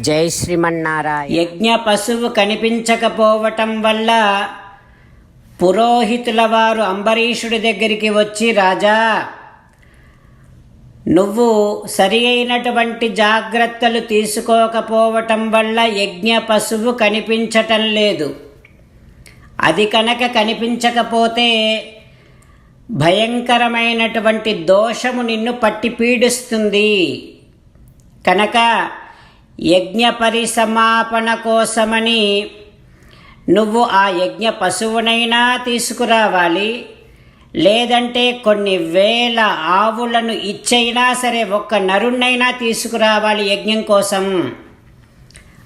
జై శ్రీమన్నారాయణ. యజ్ఞ పశువు కనిపించకపోవటం వల్ల పురోహితుల వారు అంబరీషుడి దగ్గరికి వచ్చి రాజా నువ్వు సరి అయినటువంటి జాగ్రత్తలు తీసుకోకపోవటం వల్ల యజ్ఞ పశువు కనిపించటం లేదు. అది కనుక కనిపించకపోతే భయంకరమైనటువంటి దోషము నిన్ను పట్టి పీడిస్తుంది. కనుక యజ్ఞ పరిసమాపన కోసమని నువ్వు ఆ యజ్ఞ పశువునైనా తీసుకురావాలి. లేదంటే కొన్ని వేల ఆవులను ఇచ్చైనా సరే ఒక్క నరుణ్ణైనా తీసుకురావాలి యజ్ఞం కోసం.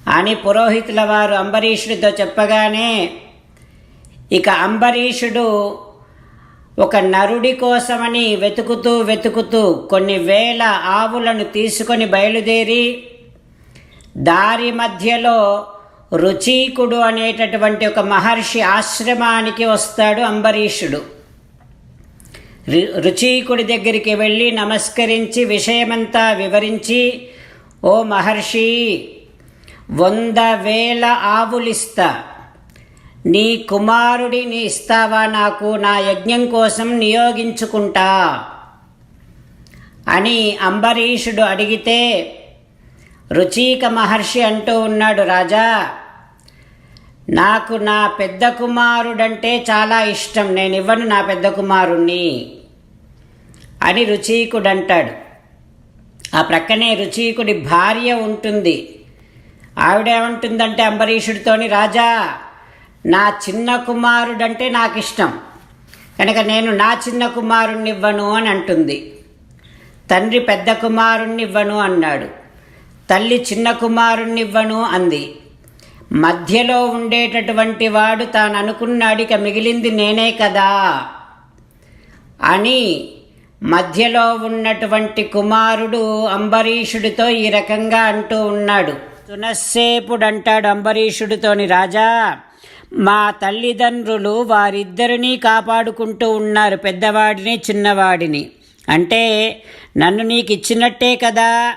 అని పురోహితుల వారు అంబరీషుడితో చెప్పగానే ఇక అంబరీషుడు ఒక నరుడి కోసమని వెతుకుతూ వెతుకుతూ కొన్ని వేల ఆవులను తీసుకొని బయలుదేరి దారి మధ్యలో రుచీకుడు అనేటటువంటి ఒక మహర్షి ఆశ్రమానికి వస్తాడు అంబరీషుడు. రు- రుచీకుడి దగ్గరికి వెళ్ళి నమస్కరించి విషయమంతా వివరించి ఓ మహర్షి వంద వేల ఆవులిస్తా. నీ కుమారుడిని ఇస్తావా నాకు? నా యజ్ఞం కోసం నియోగించుకుంటా అని అంబరీషుడు అడిగితే రుచీక మహర్షి అంటూ ఉన్నాడు రాజా. నాకు నా పెద్ద కుమారుడంటే చాలా ఇష్టం. నేను ఇవ్వను నా పెద్ద కుమారుణ్ణి అని రుచీకుడు అంటాడు ఆ ప్రక్కనే రుచీకుడి భార్య ఉంటుంది. ఆవిడేమంటుందంటే అంబరీషుడితోని రాజా నా చిన్న కుమారుడంటే నాకు ఇష్టం కనుక నేను నా చిన్న కుమారుణ్ణి ఇవ్వను అని అంటుంది. తండ్రి పెద్ద కుమారుణ్ణి ఇవ్వను అన్నాడు. తల్లి చిన్న కుమారుణ్ణివ్వను అంది. మధ్యలో ఉండేటటువంటి వాడు తాను అనుకున్నాడిక మిగిలింది నేనే కదా? అని మధ్యలో ఉన్నటువంటి కుమారుడు అంబరీషుడితో ఈ రకంగా అంటూ ఉన్నాడు. తునస్సేపుడు అంటాడు అంబరీషుడితోని రాజా మా తల్లిదండ్రులు వారిద్దరినీ కాపాడుకుంటూ ఉన్నారు పెద్దవాడిని చిన్నవాడిని. అంటే నన్ను నీకు ఇచ్చినట్టే కదా?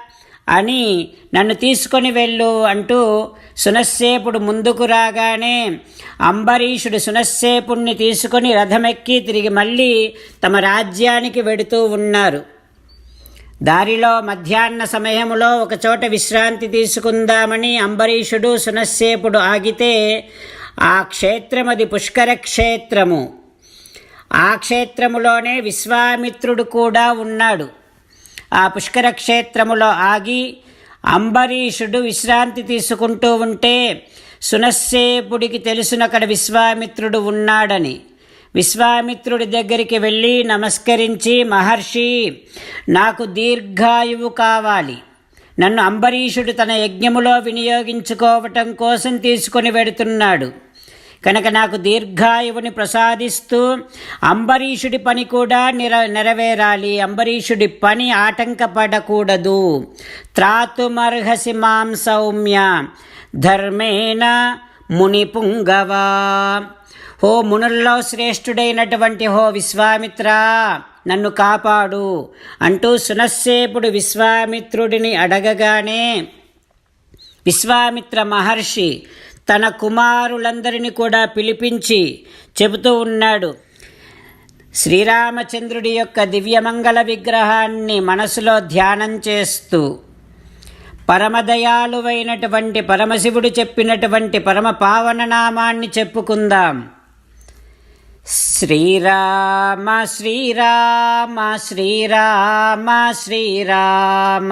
అని నన్ను తీసుకొని వెళ్ళు అంటూ సునస్సేపుడు ముందుకు రాగానే అంబరీషుడు సునస్సేపుణ్ణి తీసుకొని రథమెక్కి తిరిగి మళ్ళీ తమ రాజ్యానికి వెడుతూ ఉన్నారు. దారిలో మధ్యాహ్న సమయములో ఒకచోట విశ్రాంతి తీసుకుందామని అంబరీషుడు సునస్సేపుడు ఆగితే ఆ క్షేత్రమది పుష్కర క్షేత్రము. ఆ క్షేత్రములోనే విశ్వామిత్రుడు కూడా ఉన్నాడు. ఆ పుష్కర క్షేత్రములో ఆగి అంబరీషుడు విశ్రాంతి తీసుకుంటూ ఉంటే సునస్సేపుడికి తెలుసునక్కడ విశ్వామిత్రుడు ఉన్నాడని. విశ్వామిత్రుడి దగ్గరికి వెళ్ళి నమస్కరించి మహర్షి నాకు దీర్ఘాయువు కావాలి. నన్ను అంబరీషుడు తన యజ్ఞములో వినియోగించుకోవటం కోసం తీసుకొని వెడుతున్నాడు. కనుక నాకు దీర్ఘాయువుని ప్రసాదిస్తూ అంబరీషుడి పని కూడా నిర నెరవేరాలి. అంబరీషుడి పని ఆటంకపడకూడదు. త్రాతుమర్హసి మాం సౌమ్య. ధర్మేణ మునిపుంగవా. హో మునుల్లో శ్రేష్ఠుడైనటువంటి హో విశ్వామిత్ర నన్ను కాపాడు అంటూ సునస్సేపుడు విశ్వామిత్రుడిని అడగగానే విశ్వామిత్ర మహర్షి తన కుమారులందరినీ కూడా పిలిపించి చెబుతూ ఉన్నాడు. శ్రీరామచంద్రుడి యొక్క దివ్యమంగళ విగ్రహాన్ని మనసులో ధ్యానం చేస్తూ పరమదయాలువైనటువంటి పరమశివుడు చెప్పినటువంటి పరమ పావన నామాన్ని చెప్పుకుందాం. శ్రీరామ శ్రీరామ శ్రీరామ శ్రీరామ.